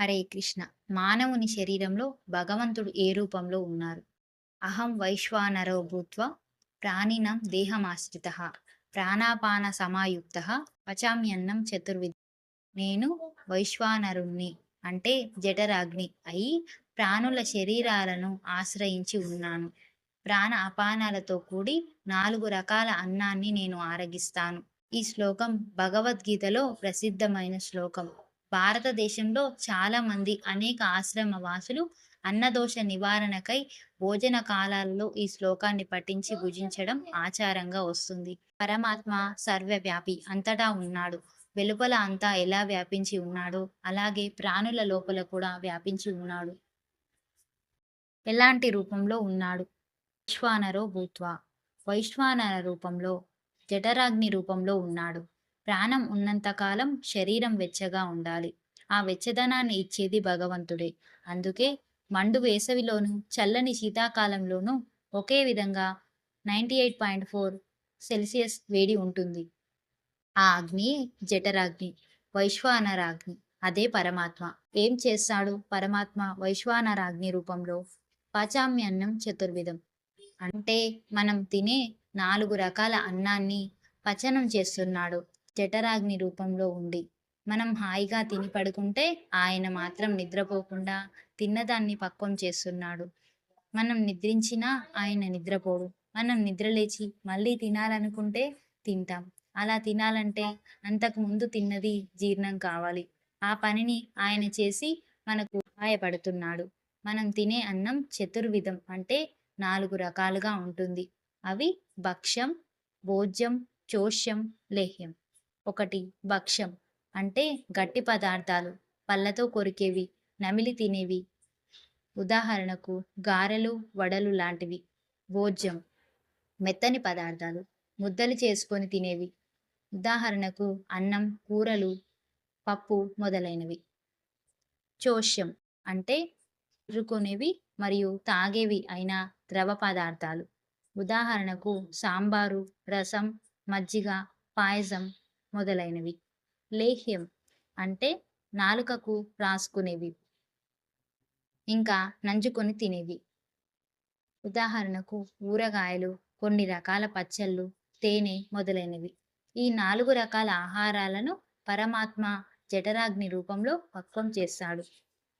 హరే కృష్ణ మానవుని శరీరంలో భగవంతుడు ఏ రూపంలో ఉన్నారు? అహం వైశ్వానరో భూత్వ ప్రాణినం దేహమాశ్రిత ప్రాణాపాన సమాయుక్త పచామ్యన్నం చతుర్విధ. నేను వైశ్వానరుణ్ణి అంటే జఠరాగ్ని అయి ప్రాణుల శరీరాలను ఆశ్రయించి ఉన్నాను. ప్రాణ అపానాలతో కూడి నాలుగు రకాల అన్నాన్ని నేను ఆరగిస్తాను. ఈ శ్లోకం భగవద్గీతలో ప్రసిద్ధమైన శ్లోకం. భారతదేశంలో చాలా మంది అనేక ఆశ్రమ వాసులు అన్నదోష నివారణకై భోజన కాలాలలో ఈ శ్లోకాన్ని పఠించి భుజించడం ఆచారంగా వస్తుంది. పరమాత్మ సర్వవ్యాపి అంతటా ఉన్నాడు. వెలుపల అంతా ఎలా వ్యాపించి ఉన్నాడో అలాగే ప్రాణుల లోపల కూడా వ్యాపించి ఉన్నాడు. ఎలాంటి రూపంలో ఉన్నాడు? వైశ్వానరో భూత్వా. వైశ్వానర రూపంలో జఠరాగ్ని రూపంలో ఉన్నాడు. ప్రాణం ఉన్నంతకాలం శరీరం వెచ్చగా ఉండాలి. ఆ వెచ్చదనాన్ని ఇచ్చేది భగవంతుడే. అందుకే మండు వేసవిలోను చల్లని శీతాకాలంలోనూ ఒకే విధంగా ninety eight point four Celsius వేడి ఉంటుంది. ఆ అగ్ని జఠరాగ్ని వైశ్వానరాగ్ని అదే పరమాత్మ. ఏం చేస్తాడు పరమాత్మ వైశ్వానరాగ్ని రూపంలో? పాచామ్యన్నం చతుర్విధం. అంటే మనం తినే నాలుగు రకాల అన్నాన్ని పచనం చేస్తున్నాడు. జఠరాగ్ని రూపంలో ఉండి మనం హాయిగా తిని పడుకుంటే ఆయన మాత్రం నిద్రపోకుండా తిన్నదాన్ని పక్వం చేస్తున్నాడు. మనం నిద్రించినా ఆయన నిద్రపోడు. మనం నిద్రలేచి మళ్ళీ తినాలనుకుంటే తింటాం. అలా తినాలంటే అంతకు ముందు తిన్నది జీర్ణం కావాలి. ఆ పనిని ఆయన చేసి మనకు సహాయపడుతున్నాడు. మనం తినే అన్నం చతుర్విధం అంటే నాలుగు రకాలుగా ఉంటుంది. అవి భక్ష్యం భోజ్యం చోష్యం లేహ్యం. ఒకటి భక్ష్యం అంటే గట్టి పదార్థాలు పళ్ళతో కొరికేవి నమిలి తినేవి. ఉదాహరణకు గారెలు వడలు లాంటివి. భోజ్యం మెత్తని పదార్థాలు ముద్దలు చేసుకొని తినేవి. ఉదాహరణకు అన్నం కూరలు పప్పు మొదలైనవి. చోష్యం అంటే రుకునేవి మరియు తాగేవి అయిన ద్రవ పదార్థాలు. ఉదాహరణకు సాంబారు రసం మజ్జిగ పాయసం మొదలైనవి. లేహ్యం అంటే నాలుకకు రాసుకునేవి. ఇంకా నంజుకొని తినేవి. ఉదాహరణకు ఊరగాయలు కొన్ని రకాల పచ్చళ్ళు తేనె మొదలైనవి. ఈ నాలుగు రకాల ఆహారాలను పరమాత్మ జఠరాగ్ని రూపంలో పక్వం చేస్తాడు.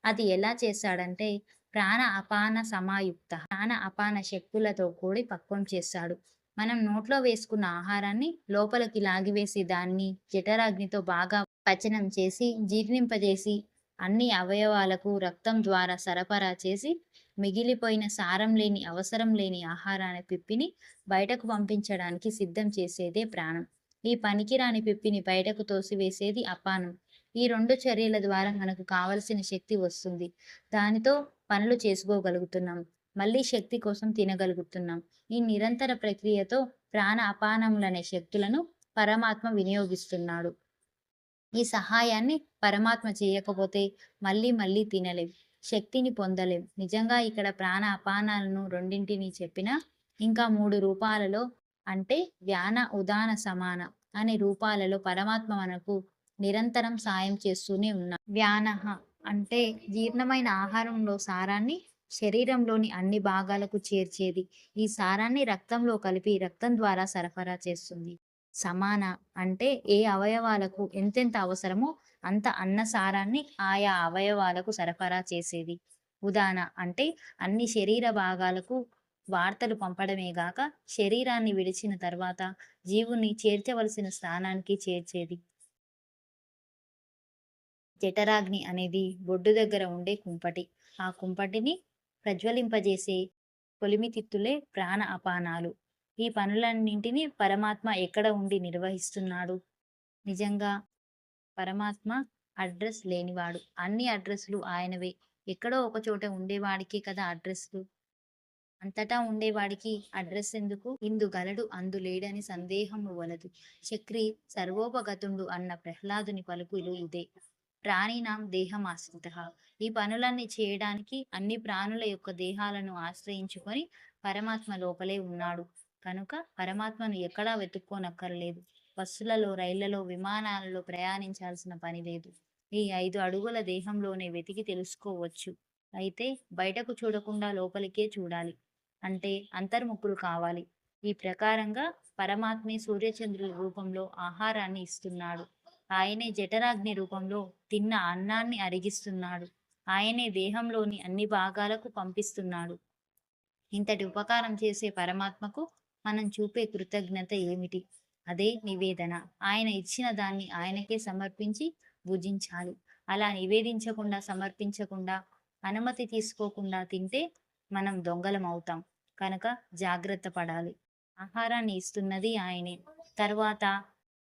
అది ఎలా చేస్తాడంటే ప్రాణ అపాన సమాయుక్త ప్రాణ అపాన శక్తులతో కూడి పక్వం చేస్తాడు. మనం నోట్లో వేసుకున్న ఆహారాన్ని లోపలికి లాగివేసి దాన్ని జఠరాగ్నితో బాగా పచనం చేసి జీర్ణింపజేసి అన్ని అవయవాలకు రక్తం ద్వారా సరఫరా చేసి మిగిలిపోయిన సారం లేని అవసరం లేని ఆహారాన్ని పిప్పిని బయటకు పంపించడానికి సిద్ధం చేసేదే ప్రాణం. ఈ పనికిరాని పిప్పిని బయటకు తోసివేసేది అపానం. ఈ రెండు చర్యల ద్వారా మనకు కావలసిన శక్తి వస్తుంది. దానితో పనులు చేసుకోగలుగుతున్నాం. మళ్ళీ శక్తి కోసం తినగలుగుతున్నాం. ఈ నిరంతర ప్రక్రియతో ప్రాణ అపానములనే శక్తులను పరమాత్మ వినియోగిస్తున్నాడు. ఈ సహాయాన్ని పరమాత్మ చేయకపోతే మళ్ళీ మళ్ళీ తినలేం శక్తిని పొందలేం. నిజంగా ఇక్కడ ప్రాణ అపానాలను రెండింటిని చెప్పిన ఇంకా మూడు రూపాలలో అంటే వ్యాన ఉదాన సమాన అనే రూపాలలో పరమాత్మ మనకు నిరంతరం సాయం చేస్తూనే ఉన్నాం వ్యానహ అంటే జీర్ణమైన ఆహారంలో సారాన్ని శరీరంలోని అన్ని భాగాలకు చేర్చేది. ఈ సారాన్ని రక్తంలో కలిపి రక్తం ద్వారా సరఫరా చేస్తుంది. సమాన అంటే ఏ అవయవాలకు ఎంతెంత అవసరమో అంత అన్న సారాన్ని ఆయా అవయవాలకు సరఫరా చేసేది. ఉదాహరణ అంటే అన్ని శరీర భాగాలకు వార్తలు పంపడమే గాక శరీరాన్ని విడిచిన తర్వాత జీవుని చేర్చవలసిన స్థానానికి చేర్చేది. జఠరాగ్ని అనేది బొడ్డు దగ్గర ఉండే కుంపటి. ఆ కుంపటిని ప్రజ్వలింపజేసే కొలిమితిత్తులే ప్రాణ అపానాలు. ఈ పనులన్నింటినీ పరమాత్మ ఎక్కడ ఉండి నిర్వహిస్తున్నాడు? నిజంగా పరమాత్మ అడ్రస్ లేనివాడు. అన్ని అడ్రస్లు ఆయనవే. ఎక్కడో ఒక చోట ఉండేవాడికి కదా అడ్రస్లు. అంతటా ఉండేవాడికి అడ్రస్ ఎందుకు? ఇందు గలడు అందు లేడని సందేహము వలదు. చక్రి సర్వోపగతుండు అన్న ప్రహ్లాదుని పలుకులు ఇదే. ప్రాణినాం దేహం ఆశ్రిత ఈ పనులన్నీ చేయడానికి అన్ని ప్రాణుల యొక్క దేహాలను ఆశ్రయించుకొని పరమాత్మ లోపలే ఉన్నాడు. కనుక పరమాత్మను ఎక్కడా వెతుక్కోనక్కర్లేదు. బస్సులలో రైళ్ళలో విమానాలలో ప్రయాణించాల్సిన పని లేదు. ఈ ఐదు అడుగుల దేహంలోనే వెతికి తెలుసుకోవచ్చు. అయితే బయటకు చూడకుండా లోపలికే చూడాలి. అంటే అంతర్ముఖులు కావాలి. ఈ ప్రకారంగా పరమాత్మే సూర్యచంద్రుల రూపంలో ఆహారాన్ని ఇస్తున్నాడు. ఆయనే జఠరాగ్ని రూపంలో తిన్న అన్నాన్ని అరిగిస్తున్నాడు. ఆయనే దేహంలోని అన్ని భాగాలకు పంపిస్తున్నాడు. ఇంతటి ఉపకారం చేసే పరమాత్మకు మనం చూపే కృతజ్ఞత ఏమిటి? అదే నివేదన. ఆయన ఇచ్చిన దాన్ని ఆయనకే సమర్పించి భుజించాలి. అలా నివేదించకుండా సమర్పించకుండా అనుమతి తీసుకోకుండా తింటే మనం దొంగలం అవుతాం. కనుక జాగ్రత్త పడాలి. ఆహారాన్ని ఇస్తున్నది ఆయనే. తర్వాత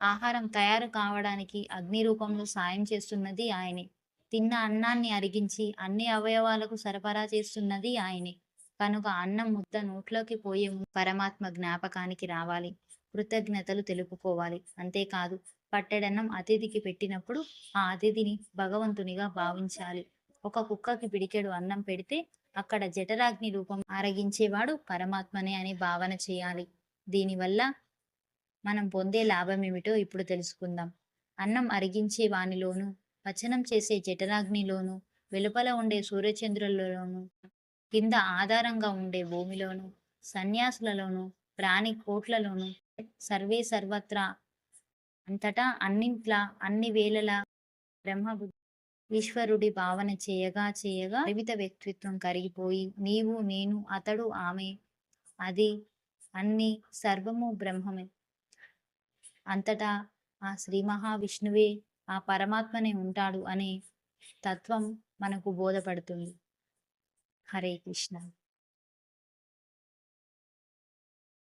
ఆహారం తయారు కావడానికి అగ్ని రూపంలో సాయం చేస్తున్నది ఆయనే. తిన్న అన్నాన్ని అరిగించి అన్ని అవయవాలకు సరఫరా చేస్తున్నది ఆయనే. కనుక అన్నం ముద్ద నోట్లోకి పోయే పరమాత్మ జ్ఞాపకానికి రావాలి. కృతజ్ఞతలు తెలుపుకోవాలి. అంతేకాదు పట్టెడన్నం అతిథికి పెట్టినప్పుడు ఆ అతిథిని భగవంతునిగా భావించాలి. ఒక కుక్కకి పిడికెడు అన్నం పెడితే అక్కడ జఠరాగ్ని రూపం ఆరగించేవాడు పరమాత్మనే అని భావన చేయాలి. దీనివల్ల మనం పొందే లాభం ఏమిటో ఇప్పుడు తెలుసుకుందాం. అన్నం అరిగించే వానిలోను పచనం చేసే జఠరాగ్నిలోను వెలుపల ఉండే సూర్యచంద్రులలోను కింద ఆధారంగా ఉండే భూమిలోను సన్యాసులలోను ప్రాణి కోట్లలోను సర్వే సర్వత్రా అంతటా అన్నింట్లా అన్ని వేళలా బ్రహ్మ ఈశ్వరుడి భావన చేయగా చేయగా జీవిత వ్యక్తిత్వం కరిగిపోయి నీవు నేను అతడు ఆమె అది అన్ని సర్వము బ్రహ్మమే. అంతటా ఆ శ్రీ మహావిష్ణువే ఆ పరమాత్మనే ఉంటాడు అనే తత్వం మనకు బోధపడుతుంది. హరే కృష్ణ.